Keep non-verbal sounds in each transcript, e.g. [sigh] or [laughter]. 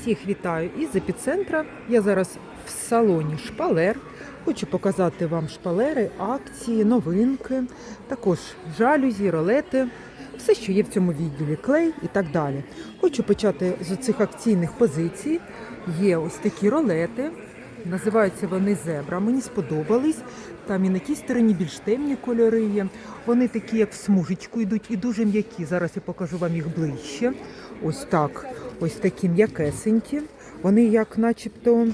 Всіх вітаю із епіцентра. Я зараз в салоні шпалер. Хочу показати вам шпалери, акції, новинки, також жалюзі, ролети, все, що є в цьому відділі, клей і так далі. Хочу почати з цих акційних позицій. Є ось такі ролети. Називаються вони зебра. Мені сподобались. Там і на тій стороні більш темні кольори є. Вони такі, як в смужечку йдуть, і дуже м'які. Зараз я покажу вам їх ближче. Ось так. Ось такі м'якесенькі. Вони як начебто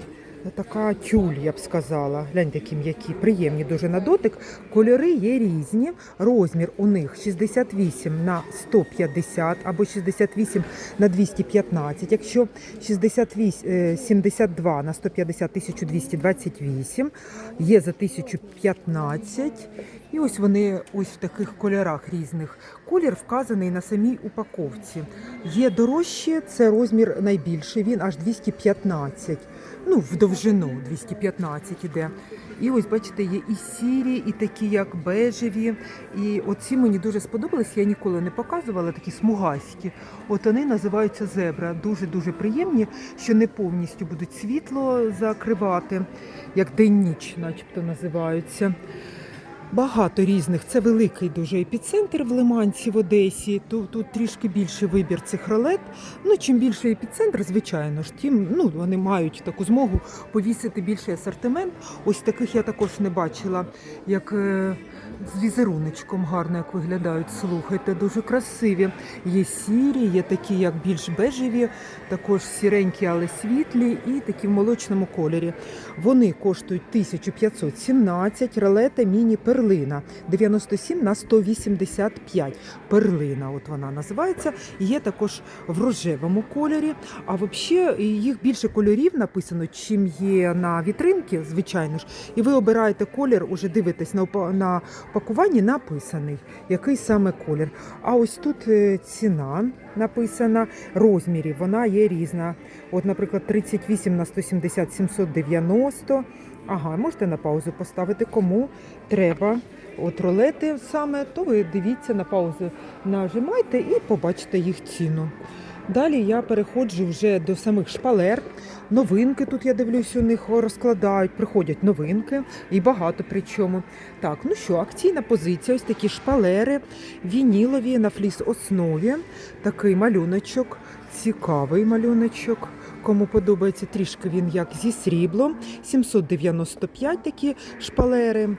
така тюль, я б сказала. Гляньте, які м'які, приємні дуже на дотик. Кольори є різні. Розмір у них 68 на 150 або 68 на 215. Якщо 68, е, 72 на 150 1228, є за 1015. І ось вони ось в таких кольорах різних. Колір вказаний на самій упаковці. Є дорожче, це розмір найбільший, він аж 215. Ну, в довжину 215 іде. І ось, бачите, є і сірі, і такі, як бежеві. І оці мені дуже сподобались. Я ніколи не показувала такі смугаські. От вони називаються зебра. Дуже-дуже приємні, що не повністю будуть світло закривати, як день-ніч, начебто називаються. Багато різних. Це великий дуже епіцентр в Лиманці в Одесі. Тут, тут трішки більший вибір цих ролет. Ну, чим більше епіцентр, звичайно ж, тим ну, вони мають таку змогу повісити більший асортимент. Ось таких я також не бачила, як е, з візеруночком гарно як виглядають. Слухайте, дуже красиві. Є сірі, є такі, як більш бежеві, також сіренькі, але світлі, і такі в молочному кольорі. Вони коштують 1517, ролета міні перлина 97 на 185. Перлина, от вона називається. Є також в рожевому кольорі. А взагалі їх більше кольорів написано, чим є на вітринці, звичайно ж. І ви обираєте колір, уже дивитесь на на пакуванні написаний, який саме колір. А ось тут е, ціна написана розмірів, вона є різна. От, наприклад, 38 на 170 790. Ага, можете на паузу поставити, кому треба. От ролети саме, то ви дивіться на паузу, нажимайте і побачите їх ціну. Далі я переходжу вже до самих шпалер. Новинки тут я дивлюсь, у них розкладають, приходять новинки і багато причому. Так, ну що, акційна позиція, ось такі шпалери, вінілові на фліс основі. Такий малюночок, цікавий малюночок. Кому подобається трішки він як зі сріблом. 795 такі шпалери.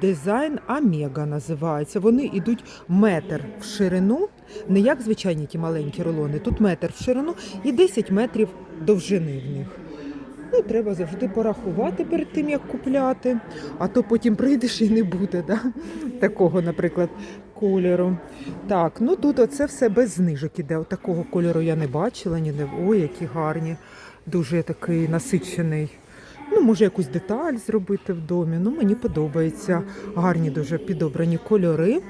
Дизайн Омега називається. Вони йдуть метр в ширину, не як звичайні ті маленькі рулони. Тут метр в ширину і 10 метрів довжини в них. Ну, треба завжди порахувати перед тим, як купляти, а то потім прийдеш і не буде да? такого, наприклад, кольору. Так, ну тут оце все без знижок іде. От такого кольору я не бачила, ні не ой, які гарні, дуже такий насичений. Ну, може, якусь деталь зробити в домі. Ну, мені подобається. Гарні дуже підобрані кольори.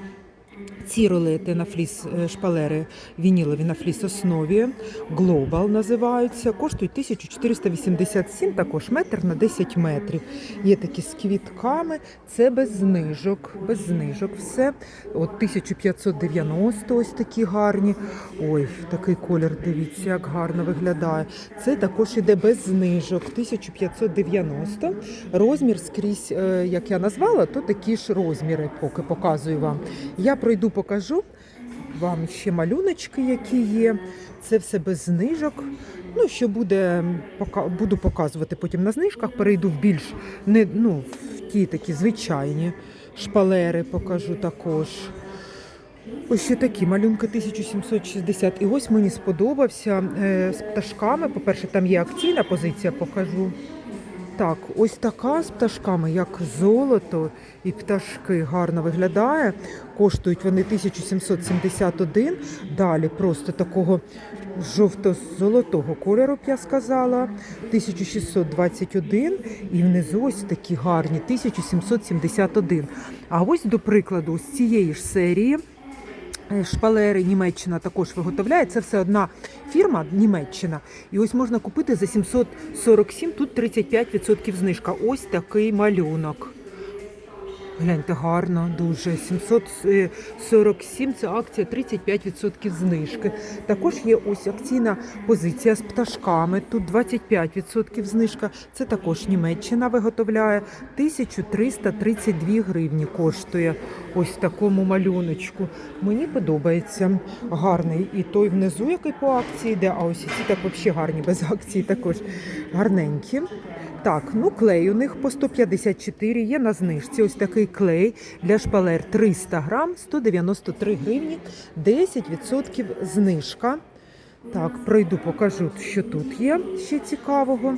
Ці ролети на фліс е, шпалери вінілові на фліс основі Global називаються. Коштують 1487, також метр на 10 метрів. Є такі з квітками. Це без знижок. Без знижок все. От 1590 ось такі гарні. Ой, такий колір, дивіться, як гарно виглядає. Це також іде без знижок. 1590. Розмір скрізь, е, як я назвала, то такі ж розміри, поки показую вам. Я пройду, покажу вам ще малюночки, які є. Це все без знижок. Ну, що буде, буду показувати потім на знижках, перейду в більш не, ну, в ті такі звичайні шпалери покажу також. Ось ще такі малюнки 1760. І ось мені сподобався е, з пташками. По-перше, там є акційна позиція, покажу. Так, ось така з пташками, як золото і пташки гарно виглядає. Коштують вони 1771. Далі просто такого жовто-золотого кольору, б я сказала, 1621. І внизу ось такі гарні 1771. А ось, до прикладу, з цієї ж серії. Е, Шпалери Німеччина також виготовляє. Це все одна фірма Німеччина. І ось можна купити за 747, тут 35% знижка. Ось такий малюнок. Гляньте, гарно, дуже. 747 це акція, 35% знижки. Також є ось акційна позиція з пташками. Тут 25% знижка. Це також Німеччина виготовляє. 1332 гривні коштує ось в такому малюночку. Мені подобається гарний. І той внизу, який по акції йде, а ось ці так взагалі гарні, без акції також гарненькі. Так, ну клей у них по 154 є на знижці. Ось такий клей для шпалер 300 грам, 193 гривні, 10% знижка. Так, пройду, покажу, що тут є ще цікавого.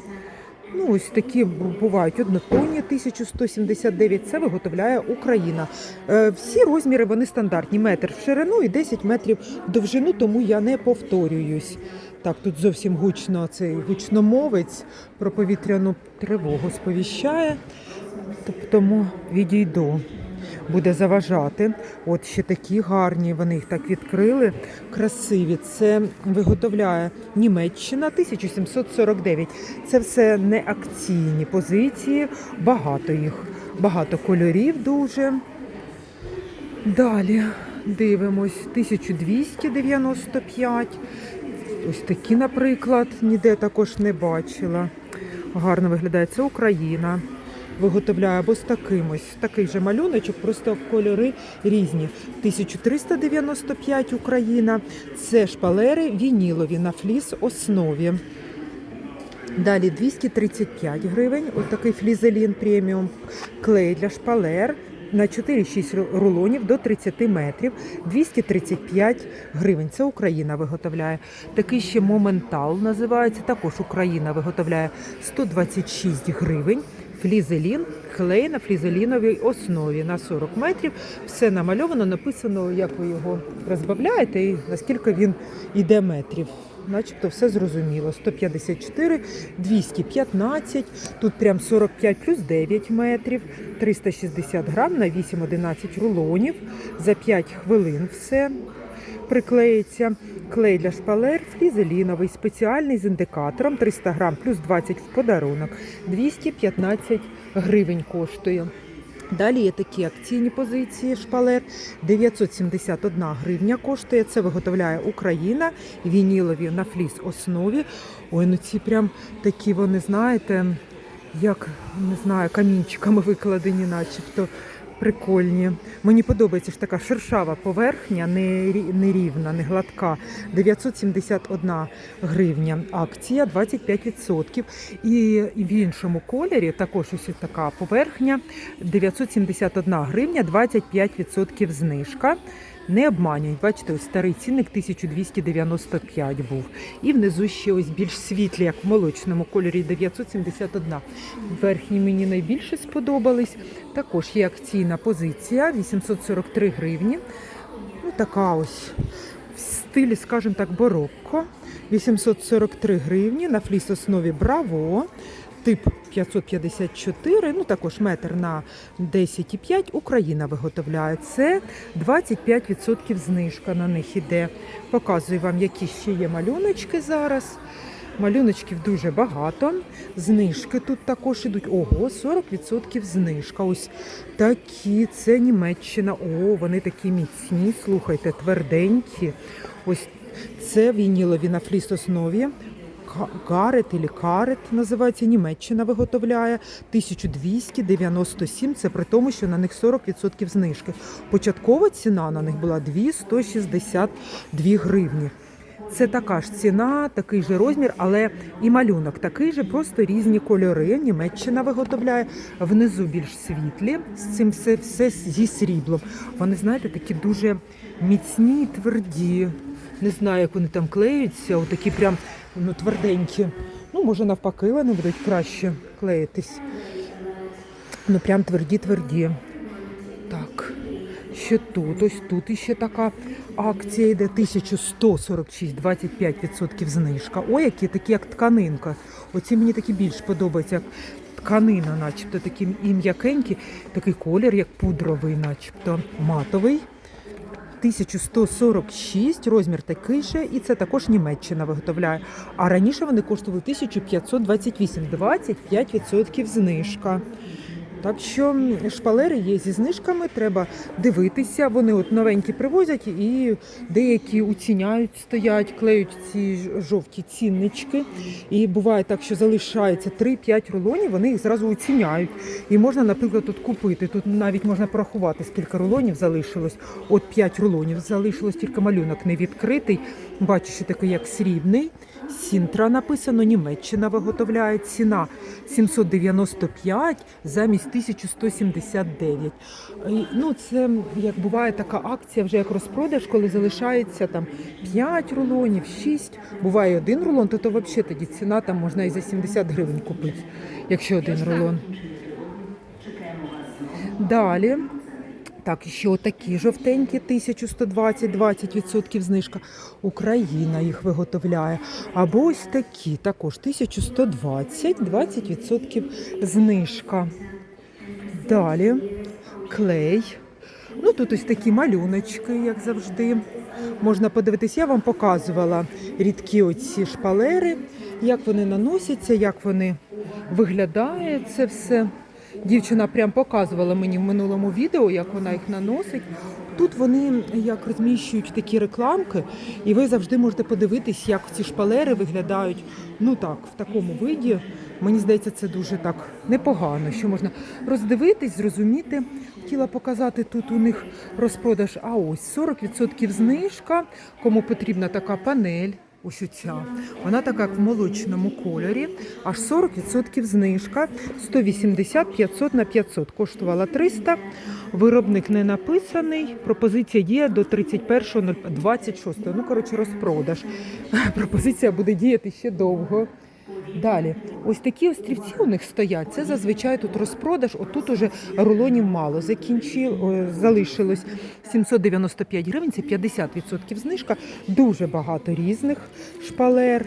Ну, ось такі бу- бувають однотонні 1179. Це виготовляє Україна. Е, всі розміри вони стандартні: метр в ширину і 10 метрів в довжину, тому я не повторююсь. Так, тут зовсім гучно цей гучномовець про повітряну тривогу сповіщає. Тому відійду. Буде заважати. От ще такі гарні, вони їх так відкрили. Красиві. Це виготовляє Німеччина 1749. Це все не акційні позиції, багато їх, багато кольорів дуже. Далі дивимось 1295. Ось такі, наприклад, ніде також не бачила. Гарно виглядає. Це Україна. Виготовляє або з таким ось такий же малюночок, просто кольори різні. 1395 Україна. Це шпалери вінілові на фліс основі. Далі 235 гривень. Ось такий флізелін преміум. Клей для шпалер на 4-6 рулонів до 30 метрів. 235 гривень. Це Україна виготовляє. Такий ще моментал називається. Також Україна виготовляє 126 гривень. Флізелін, клей на флізеліновій основі на 40 метрів. Все намальовано, написано, як ви його розбавляєте і наскільки він йде метрів. Начебто все зрозуміло. 154, 215, тут прям 45 плюс 9 метрів, 360 грам на 8-11 рулонів. За 5 хвилин все приклеїться. Клей для шпалер флізеліновий, спеціальний з індикатором 300 грам плюс 20 в подарунок. 215 гривень коштує. Далі є такі акційні позиції шпалер. 971 гривня коштує. Це виготовляє Україна, вінілові на фліс основі. Ой, ну ці прям такі вони, знаєте, як не знаю, камінчиками викладені, начебто. Прикольні. Мені подобається ж така шершава поверхня, не, рі- не рівна, не гладка. 971 гривня. Акція 25%. І в іншому кольорі також ось така поверхня 971 гривня, 25% знижка. Не обманюють, бачите, ось старий цінник 1295 був. І внизу ще ось більш світлі, як в молочному кольорі 971. Верхні мені найбільше сподобались. Також є акційна позиція 843 гривні. Ну, така ось в стилі, скажімо так, барокко. 843 гривні на фліс основі Браво. Тип 554, ну також метр на 10,5 Україна виготовляє. Це 25% знижка на них іде. Показую вам, які ще є малюночки зараз. Малюночків дуже багато. Знижки тут також ідуть. Ого, 40% знижка. Ось такі. Це Німеччина. О, вони такі міцні. Слухайте, тверденькі. Ось це вінілові на фліс основі. Ка- Гарет і карет називається Німеччина виготовляє 1297. Це при тому, що на них 40% знижки. Початкова ціна на них була 262 гривні. Це така ж ціна, такий же розмір, але і малюнок такий же, просто різні кольори. Німеччина виготовляє внизу більш світлі, з цим все, все зі сріблом. Вони, знаєте, такі дуже міцні, тверді. Не знаю, як вони там клеються, отакі прям ну, тверденькі. Ну, може, навпаки, вони будуть краще клеїтись. Ну, прям тверді-тверді. Так. Ще тут, ось тут іще така акція йде 1146, 25% знижка. Ой, які такі, як тканинка. Оці мені такі більш подобаються, як тканина, начебто такі і м'якенькі, такий колір, як пудровий, начебто матовий. 1146, розмір такий же, і це також Німеччина виготовляє. А раніше вони коштували 1528, 25% знижка. Так що шпалери є зі знижками, треба дивитися. Вони от новенькі привозять і деякі уціняють, стоять, клеють ці жовті ціннички. І буває так, що залишається 3-5 рулонів, вони їх зразу оціняють. І можна, наприклад, тут купити. Тут навіть можна порахувати, скільки рулонів залишилось. От 5 рулонів залишилось, тільки малюнок не відкритий. Бачу, що такий як срібний. Сінтра написано, Німеччина виготовляє ціна 795 замість 1179. Ну, це як буває така акція, вже як розпродаж, коли залишається там 5 рулонів, 6, буває один рулон, то то взагалі тоді ціна там можна і за 70 гривень купити, якщо один рулон. Далі. Так, ще отакі жовтенькі, 1120, 20% знижка. Україна їх виготовляє. Або ось такі, також 1120, 20% знижка. Далі клей. Ну, тут ось такі малюночки, як завжди. Можна подивитись, я вам показувала рідкі оці шпалери, як вони наносяться, як вони виглядає це все. Дівчина прям показувала мені в минулому відео, як вона їх наносить. Тут вони як розміщують такі рекламки, і ви завжди можете подивитись, як ці шпалери виглядають. Ну так, в такому виді. Мені здається, це дуже так непогано, що можна роздивитись, зрозуміти. Хотіла показати тут у них розпродаж. А ось 40% знижка. Кому потрібна така панель. Ось оця. Вона така як в молочному кольорі, аж 40% знижка, 180 500 на 500. Коштувала 300. Виробник не написаний. Пропозиція діє до 31.26. Ну, коротше, розпродаж. [laughs] Пропозиція буде діяти ще довго. Далі, ось такі острівці у них стоять. Це зазвичай тут розпродаж. Отут уже рулонів мало закінчив, залишилось 795 гривень, це 50% знижка. Дуже багато різних шпалер.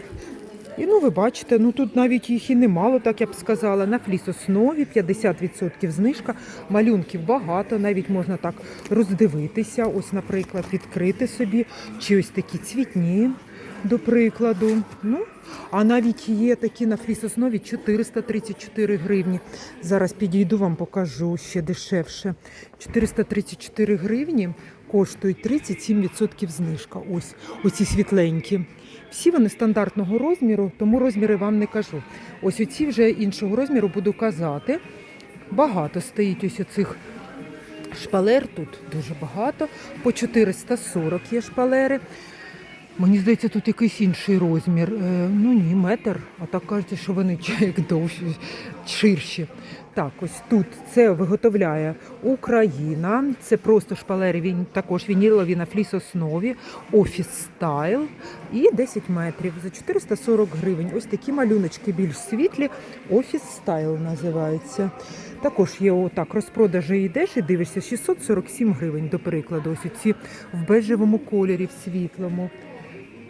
І ну ви бачите, ну тут навіть їх і немало, так я б сказала. На фліс-основі 50% знижка, малюнків багато, навіть можна так роздивитися. Ось, наприклад, відкрити собі, чи ось такі цвітні, до прикладу. Ну, а навіть є такі на фліс-основі 434 гривні. Зараз підійду вам покажу ще дешевше. 434 гривні коштують 37% знижка. Ось оці світленькі. Всі вони стандартного розміру, тому розміри вам не кажу. Ось оці вже іншого розміру буду казати. Багато стоїть ось оцих шпалер тут дуже багато. По 440 є шпалери. Мені здається, тут якийсь інший розмір. Е, ну ні, метр, а так кажуть, що вони як довші, ширші. Так, ось тут це виготовляє Україна. Це просто шпалери, він також вінілові на фліс-основі, офіс стайл і 10 метрів за 440 гривень. Ось такі малюночки більш світлі, офіс стайл називається. Також є отак, розпродажі йдеш і дивишся 647 гривень, до прикладу. Ось ці в бежевому кольорі, в світлому.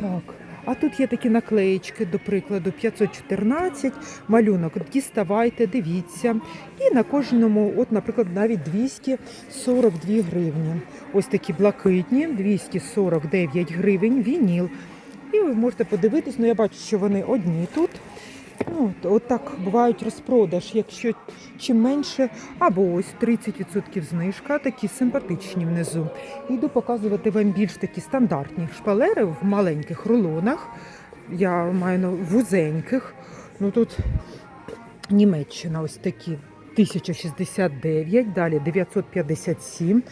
Так. А тут є такі наклеєчки, до прикладу, 514 малюнок. Діставайте, дивіться. І на кожному, от, наприклад, навіть 242 гривні. Ось такі блакитні, 249 гривень, вініл. І ви можете подивитись, ну я бачу, що вони одні тут. Ну, от, от бувають розпродаж, якщо чим менше, або ось 30% знижка, такі симпатичні внизу. Йду показувати вам більш такі стандартні шпалери в маленьких рулонах. Я маю на вузеньких. Ну тут Німеччина ось такі 1069, далі 957.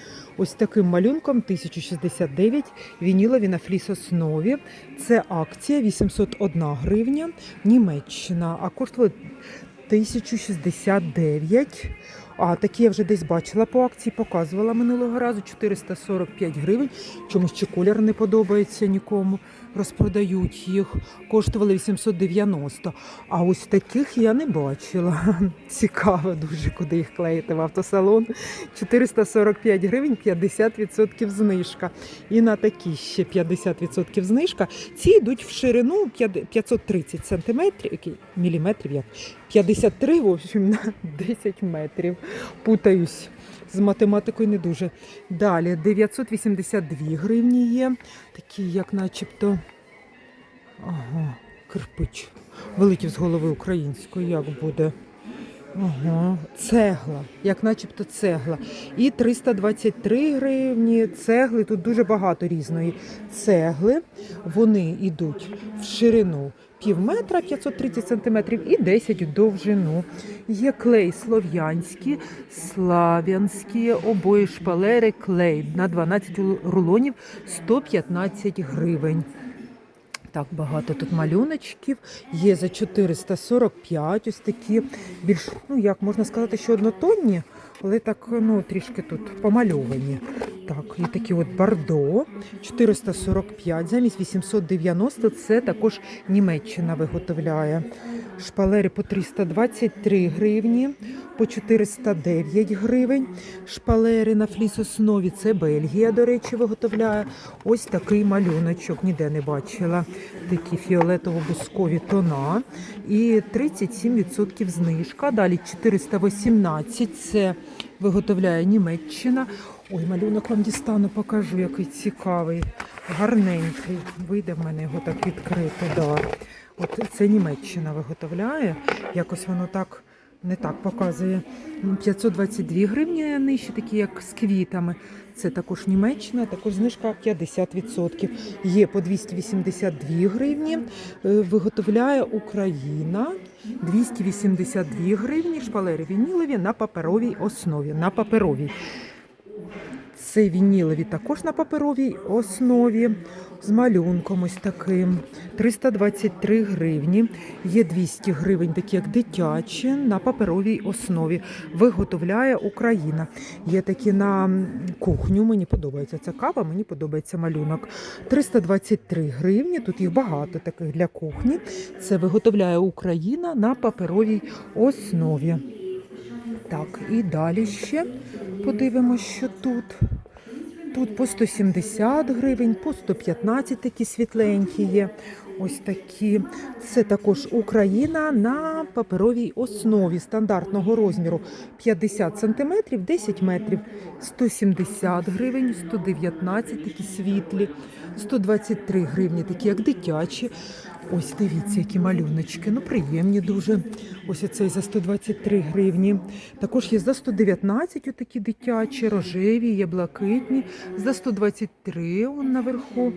Ось таким малюнком 1069, вінілові на фліс-основі. Це акція 801 гривня, Німеччина, а коштує 1069. А такі я вже десь бачила по акції, показувала минулого разу 445 гривень. Чомусь чи колір не подобається нікому. Розпродають їх. Коштували 890. А ось таких я не бачила. [laughs] Цікаво дуже, куди їх клеїти в автосалон. 445 гривень, 50% знижка. І на такі ще 50% знижка. Ці йдуть в ширину 530 сантиметрів, міліметрів, як 53, в общем, на 10 метрів. Путаюсь. З математикою не дуже. Далі 982 гривні є. Такі, як начебто. Ага, кирпич. Вилетів з голови української, як буде. Ага, цегла, як начебто цегла. І 323 гривні цегли. Тут дуже багато різної цегли. Вони йдуть в ширину пів метра 530 сантиметрів і 10 в довжину. Є клей слов'янський, слав'янські, обої шпалери, клей на 12 рулонів 115 гривень. Так, багато тут малюночків. Є за 445 ось такі більш, ну як можна сказати, що однотонні, але так ну, трішки тут помальовані. Так, і такі от бордо 445, замість 890 це також Німеччина виготовляє. Шпалери по 323 гривні, по 409 гривень. Шпалери на фліс-основі це Бельгія, до речі, виготовляє. Ось такий малюночок, ніде не бачила. Такі фіолетово-бускові тона. І 37% знижка. Далі 418 це виготовляє Німеччина. Ой, малюнок вам дістану, покажу, який цікавий, гарненький. Вийде в мене його так відкрити. Да. От це Німеччина виготовляє. Якось воно так не так показує. 522 гривні нижче, такі як з квітами. Це також Німеччина, також знижка 50%. Є по 282 гривні. Е, Виготовляє Україна 282 гривні. Шпалери вінілові на паперовій основі. На паперовій. Це вінілові також на паперовій основі з малюнком ось таким. 323 гривні. Є 200 гривень, такі як дитячі, на паперовій основі. Виготовляє Україна. Є такі на кухню. Мені подобається ця кава, мені подобається малюнок. 323 гривні. Тут їх багато таких для кухні. Це виготовляє Україна на паперовій основі. Так, і далі ще подивимося, що тут. Тут по 170 гривень, по 115 такі світленькі є. Ось такі. Це також Україна на паперовій основі стандартного розміру 50 см, 10 метрів, 170 гривень, 119 такі світлі, 123 гривні, такі як дитячі. Ось дивіться, які малюночки. Ну, приємні дуже. Ось оцей за 123 гривні. Також є за 119 отакі дитячі, рожеві, є блакитні, за 123 он наверху.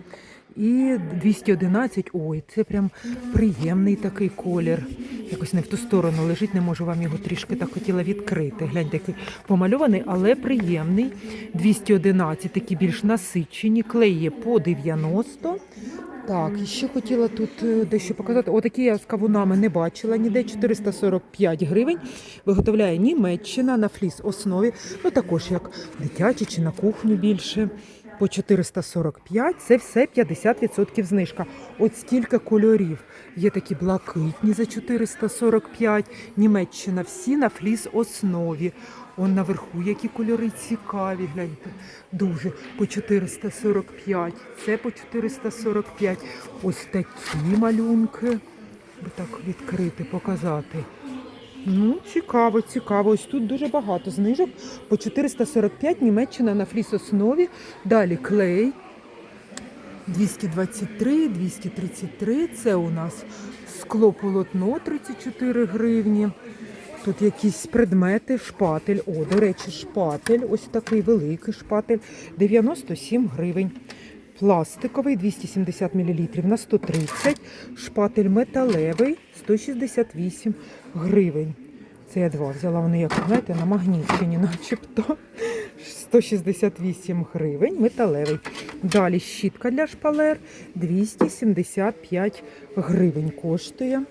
І 211, ой, це прям приємний такий колір. Якось не в ту сторону лежить, не можу вам його трішки так хотіла відкрити. Гляньте, який помальований, але приємний. 211, такі більш насичені, клей є по 90. Так, і ще хотіла тут е, дещо показати. Отакі я з кавунами не бачила ніде. 445 гривень. Виготовляє Німеччина на фліс основі. Ну також як дитячі чи на кухню більше. По 445 це все 50% знижка. От стільки кольорів. Є такі блакитні за 445. Німеччина всі на фліс основі. Он наверху які кольори цікаві. Гляньте, дуже по 445. Це по 445. Ось такі малюнки. Так відкрити, показати. Ну, цікаво, цікаво. Ось тут дуже багато знижок. По 445 Німеччина на фліс-основі. Далі клей. 223, 233. Це у нас скло полотно 34 гривні. Тут якісь предмети, шпатель. О, до речі, шпатель. Ось такий великий шпатель. 97 гривень. Пластиковий 270 мл на 130. Шпатель металевий 168 гривень. Це я два взяла. Вони, як знаєте, на магнітчині, начебто. 168 гривень, металевий. Далі щітка для шпалер 275 гривень коштує.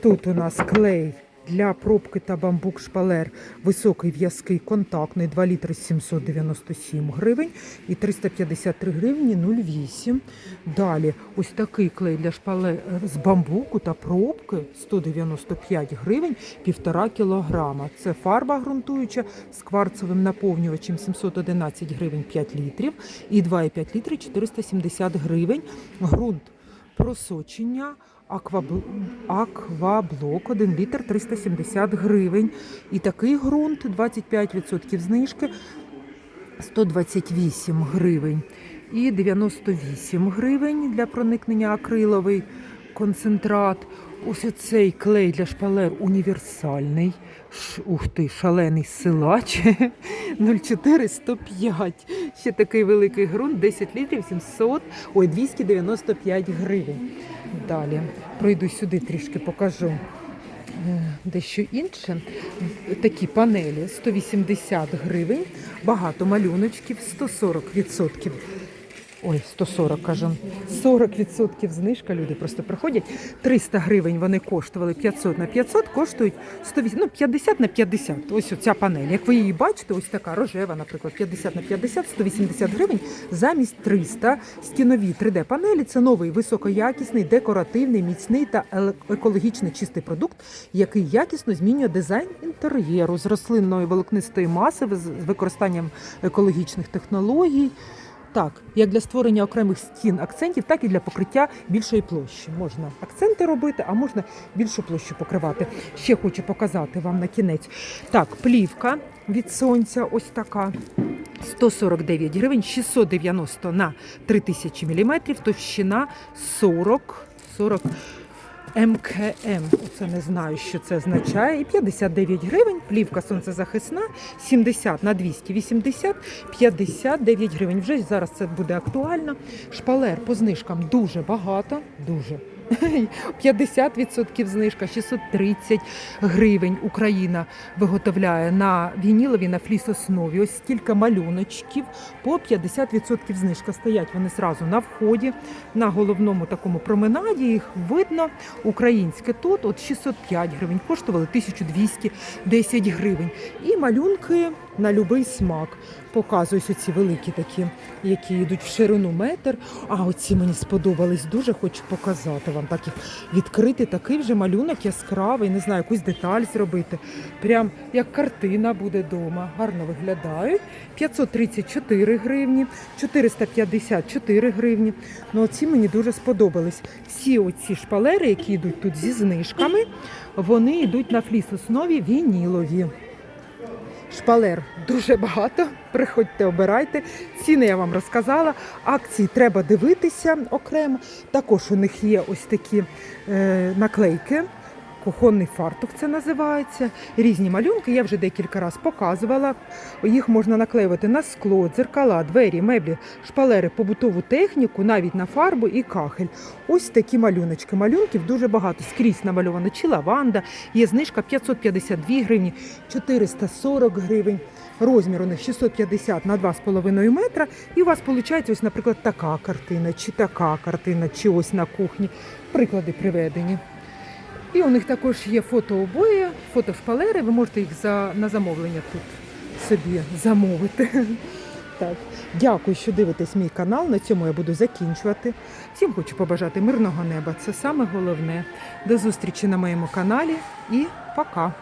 Тут у нас клей для пробки та бамбук шпалер високий в'язкий контактний 2 літри 797 гривень і 353 гривні 0,8. Далі ось такий клей для шпалер з бамбуку та пробки 195 гривень 1,5 кілограма. Це фарба ґрунтуюча з кварцевим наповнювачем 711 гривень 5 літрів і 2,5 літри 470 гривень. Ґрунт просочення аквабл... акваблок 1 літр 370 гривень. І такий ґрунт 25% знижки 128 гривень. І 98 гривень для проникнення акриловий концентрат. Ось оцей клей для шпалер універсальний. Ш, ух ти, шалений силач. [laughs] 0,405. Ще такий великий ґрунт, 10 літрів, 700, ой, 295 гривень. Далі пройду сюди трішки покажу. Е, Дещо інше. Такі панелі 180 гривень, багато малюночків, 140%. Ой, 140, кажу. 40% знижка. Люди просто приходять. 300 гривень вони коштували 500 на 500, коштують 180, ну, 50 на 50. Ось оця панель. Як ви її бачите, ось така рожева, наприклад, 50 на 50, 180 гривень замість 300. Стінові 3D-панелі це новий високоякісний, декоративний, міцний та екологічно чистий продукт, який якісно змінює дизайн інтер'єру з рослинної волокнистої маси з використанням екологічних технологій. Так, як для створення окремих стін акцентів, так і для покриття більшої площі. Можна акценти робити, а можна більшу площу покривати. Ще хочу показати вам на кінець. Так, плівка від сонця, ось така. 149 гривень, 690 на 3000 мм, товщина 40, 40 МКМ. Оце не знаю, що це означає. І 59 гривень. Плівка сонцезахисна, 70 на 280, 59 гривень. Вже зараз це буде актуально. Шпалер по знижкам дуже багато, дуже. 50% знижка, 630 гривень Україна виготовляє на вінілові, на фліс-основі. Ось стільки малюночків по 50% знижка. Стоять вони зразу на вході, на головному такому променаді. Їх видно. Українське тут от 605 гривень, коштували 1210 гривень. І малюнки на будь-який смак. Показую ось ці великі такі, які йдуть в ширину метр. А оці мені сподобались дуже, хочу показати вам. Так їх відкрити такий вже малюнок яскравий, не знаю, якусь деталь зробити. Прям як картина буде вдома. Гарно виглядають. 534 гривні, 454 гривні. Ну, оці мені дуже сподобались. Всі оці шпалери, які йдуть тут зі знижками, вони йдуть на фліс-основі вінілові. Шпалер дуже багато. Приходьте, обирайте. Ціни я вам розказала. Акції треба дивитися окремо. Також у них є ось такі е, наклейки. Кухонний фартук це називається. Різні малюнки. Я вже декілька разів показувала. Їх можна наклеювати на скло, дзеркала, двері, меблі, шпалери, побутову техніку, навіть на фарбу і кахель. Ось такі малюночки. Малюнків дуже багато. Скрізь намальовано чи лаванда. Є знижка 552 гривні, 440 гривень. Розмір у них 650 на 2,5 метра. І у вас виходить, ось, наприклад, така картина, чи така картина, чи ось на кухні. Приклади приведені. І у них також є фотообої, фотошпалери. Ви можете їх за, на замовлення тут собі замовити. [laughs] Так, дякую, що дивитесь мій канал. На цьому я буду закінчувати. Всім хочу побажати мирного неба. Це саме головне. До зустрічі на моєму каналі і пока.